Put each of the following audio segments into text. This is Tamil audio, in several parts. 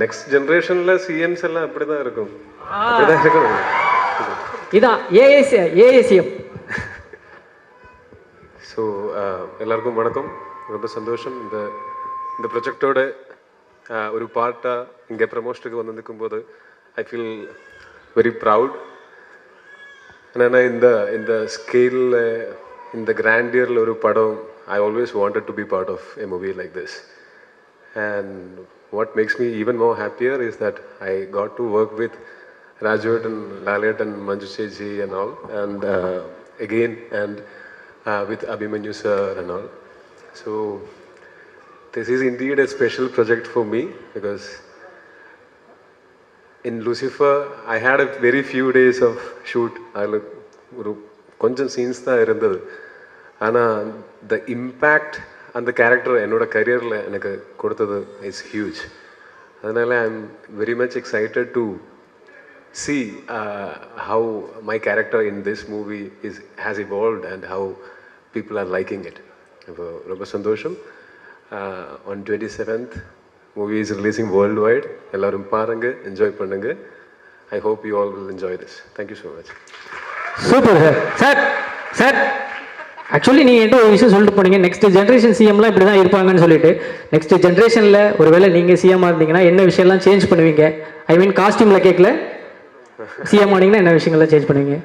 நெக்ஸ்ட் ஜென்ரேஷன்ல சிஎம்ஸ் எல்லாம் அப்படிதான் இருக்கும். அப்படிதான் இருக்கும். இதான் ஸோ எல்லாருக்கும் வணக்கம். ரொம்ப சந்தோஷம். இந்த இந்த ப்ரொஜெக்டோட ஒரு பார்ட்டாக இங்கே ப்ரமோஷனுக்கு வந்து நிற்கும்போது ஐ ஃபீல் வெரி ப்ரவுட் ஏன்னா இந்த இந்த ஸ்கேலில் இந்த கிராண்டியரில் ஒரு படம் I always wanted to be part of a movie like this and What makes me even more happier is that I got to work with Rajwat and Lalit and Manju Cheji and all, and uh, again, and uh, with Abhimanyu sir and all. So, this is indeed a special project for me because in Lucifer, I had a very few days of shoot. அதில் ஒரு கொஞ்சம் சீன்ஸ் தான் இருந்தது ஆனால் த இம்பேக்ட் அந்த கேரக்டர் என்னோட கரியரில் எனக்கு கொடுத்தது இஸ் ஹியூஜ் அதனால I am very much excited to see how my character in this movie is has evolved and how people are liking it இப்போ அப்போ ரொம்ப சந்தோஷம். On twenty seventh movie is releasing world wide எல்லோரும் பாருங்க என்ஜாய் பண்ணுங்க. I hope you all will enjoy this thank you so much super sir sir sir actually நீங்கள் என்கிட்ட ஒரு விஷயம் சொல்லிட்டு போனீங்க. நெக்ஸ்ட் ஜென்ரேஷன் சிஎம்லாம் இப்படி தான் இருப்பாங்கன்னு சொல்லிட்டு. நெக்ஸ்ட் ஜென்ரேஷனில் ஒருவேளை நீங்கள் சிஎம்மாக இருந்தீங்கன்னா என்ன விஷயம்லாம் சேஞ்ச் பண்ணுவீங்க? ஐ மீன் காஸ்டியூமில் கேட்கல சிஎம் ஆனீங்கன்னா என்ன விஷயங்கள்லாம் சேஞ்ச் பண்ணுவீங்க?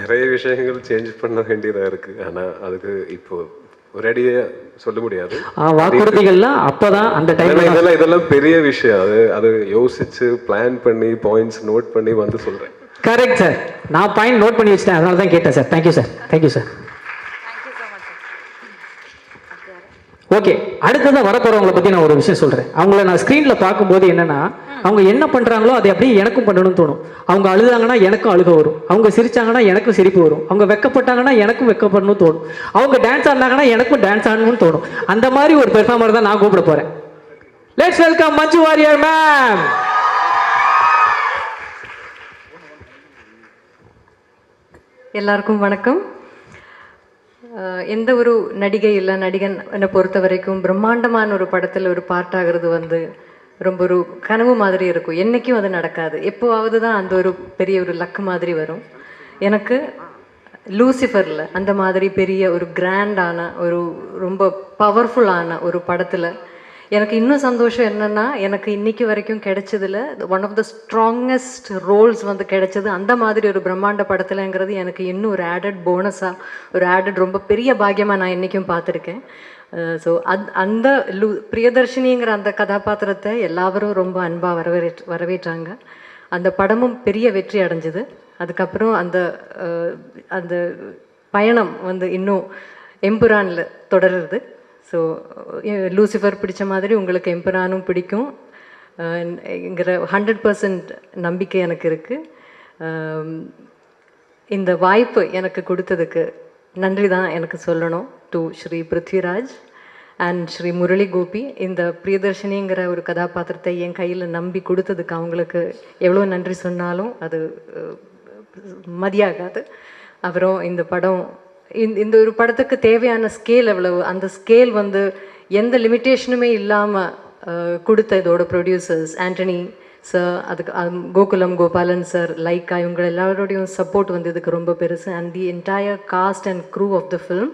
நிறைய விஷயங்கள் சேஞ்ச் பண்ண வேண்டியதாக இருக்குது ஆனால் அதுக்கு இப்போ ஒரேடியாக சொல்ல முடியாது. வாக்குறுதிகள்லாம் அப்போ தான் அந்த டைமில் இதெல்லாம் இதெல்லாம் பெரிய விஷயம். அது அது யோசிச்சு பிளான் பண்ணி பாயிண்ட்ஸ் நோட் பண்ணி வந்து சொல்கிறேன் கரெக்ட் சார் நான் பாயிண்ட் நோட் பண்ணி வச்சிட்டேன். அதனால தான் கேட்டேன் sir thank you sir thank you sir அடுத்ததான் வரப்போறவங்களை பத்தி பற்றி நான் ஒரு விஷயம் சொல்கிறேன் அவங்கள நான் ஸ்க்ரீனில் பார்க்கும்போது என்னன்னா அவங்க என்ன பண்ணுறாங்களோ அதை அப்படியே எனக்கும் பண்ணணும்னு தோணும். அவங்க அழுதாங்கன்னா எனக்கும் அழுக வரும். அவங்க சிரிச்சாங்கன்னா எனக்கும் சிரிப்பு வரும். அவங்க வெக்கப்பட்டாங்கன்னா எனக்கும் வெக்கப்படணும்னு தோணும். அவங்க டான்ஸ் ஆடினாங்கன்னா எனக்கும் டான்ஸ் ஆடணும்னு தோணும். அந்த மாதிரி ஒரு பெர்ஃபார்மர் தான் நான் கூப்பிட போகிறேன் let's welcome Manju Warrier ma'am எல்லாருக்கும் வணக்கம். எந்த ஒரு நடிகை இல்லை நடிகன் என்னை பொறுத்த வரைக்கும் பிரம்மாண்டமான ஒரு படத்தில் ஒரு பார்ட் ஆகிறது வந்து ரொம்ப ஒரு கனவு மாதிரி இருக்கும். என்றைக்கும் அது நடக்காது. எப்போவாவது தான் அந்த ஒரு பெரிய ஒரு லக்கு மாதிரி வரும். எனக்கு லூசிஃபரில் அந்த மாதிரி பெரிய ஒரு கிராண்டான ஒரு ரொம்ப பவர்ஃபுல்லான ஒரு படத்தில் எனக்கு இன்னும் சந்தோஷம் என்னன்னா எனக்கு இன்னைக்கு வரைக்கும் கிடைச்சதுல one of the strongest roles வந்து கிடைச்சது அந்த மாதிரி ஒரு பிரம்மாண்ட படத்துலங்கிறது எனக்கு இன்னும் ஒரு ஆடட் போனஸாக ஒரு ஆடட் ரொம்ப பெரிய பாக்கியமாக நான் இன்றைக்கும் பார்த்துருக்கேன். ஸோ அத் அந்த லு பிரியதர்ஷினிங்கிற அந்த கதாபாத்திரத்தை எல்லாரும் ரொம்ப அன்பாக வரவேற்று வரவேற்றாங்க. அந்த படமும் பெரிய வெற்றி அடைஞ்சிது. அதுக்கப்புறம் அந்த அந்த பயணம் வந்து இன்னும் எம்புரானில் தொடருது. ஸோ லூசிஃபர் uh, பிடிச்ச மாதிரி உங்களுக்கு எம்பரானும் பிடிக்கும். ங்கிற ஹண்ட்ரட் பர்சன்ட் நம்பிக்கை எனக்கு இருக்குது um, இந்த வாய்ப்பு எனக்கு கொடுத்ததுக்கு நன்றி தான் எனக்கு சொல்லணும் டு ஸ்ரீ பிருத்விராஜ் அண்ட் ஸ்ரீ முரளி கோபி இந்த பிரியதர்ஷினிங்கிற ஒரு கதாபாத்திரத்தை என் கையில் நம்பி கொடுத்ததுக்கு அவங்களுக்கு எவ்வளோ நன்றி சொன்னாலும் அது மதியாகாது. அப்புறம் இந்த படம் இந்த இந்த ஒரு படத்துக்கு தேவையான ஸ்கேல் எவ்வளவு? அந்த ஸ்கேல் வந்து எந்த லிமிட்டேஷனுமே இல்லாமல் கொடுத்த இதோட ப்ரொடியூசர்ஸ் ஆண்டனி சார் அதுக்கு கோகுலம் கோபாலன் சார் லைக்கா இவங்க எல்லாரோடையும் சப்போர்ட் வந்து இதுக்கு ரொம்ப பெருசு. And the entire cast and crew of the film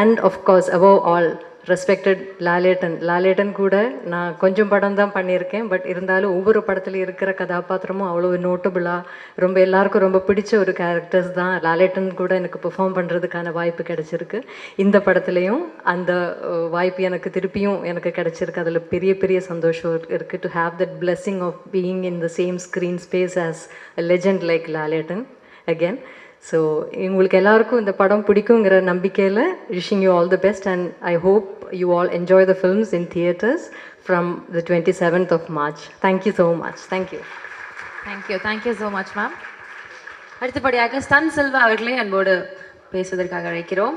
and of course above all respected Lalettan Lalettan கூட நான் கொஞ்சம் படம் தான் பண்ணியிருக்கேன் பட் இருந்தாலும் ஒவ்வொரு படத்தில் இருக்கிற கதாபாத்திரமும் அவ்வளோ நோட்டபுளாக ரொம்ப எல்லாருக்கும் ரொம்ப பிடிச்ச ஒரு கேரக்டர்ஸ் தான். லாலேட்டன் கூட எனக்கு பெர்ஃபார்ம் பண்ணுறதுக்கான வாய்ப்பு கிடைச்சிருக்கு. இந்த படத்துலையும் அந்த வாய்ப்பு எனக்கு திருப்பியும் எனக்கு கிடச்சிருக்கு. அதில் பெரிய பெரிய சந்தோஷம் இருக்குது to have that blessing of being in the same screen space as legend like Lalettan again so உங்களுக்கு எல்லாருக்கும் இந்த படம் பிடிக்குங்கிற நம்பிக்கையில் wishing you all the best and I hope you all enjoy the films in theatres from the twenty seventh of March thank you so much thank you thank you thank you so much ma'am அடுத்தபடியாக ஸ்டன் செல்வா அவர்களே அன்போடு பேசுவதற்காக அழைக்கிறோம்.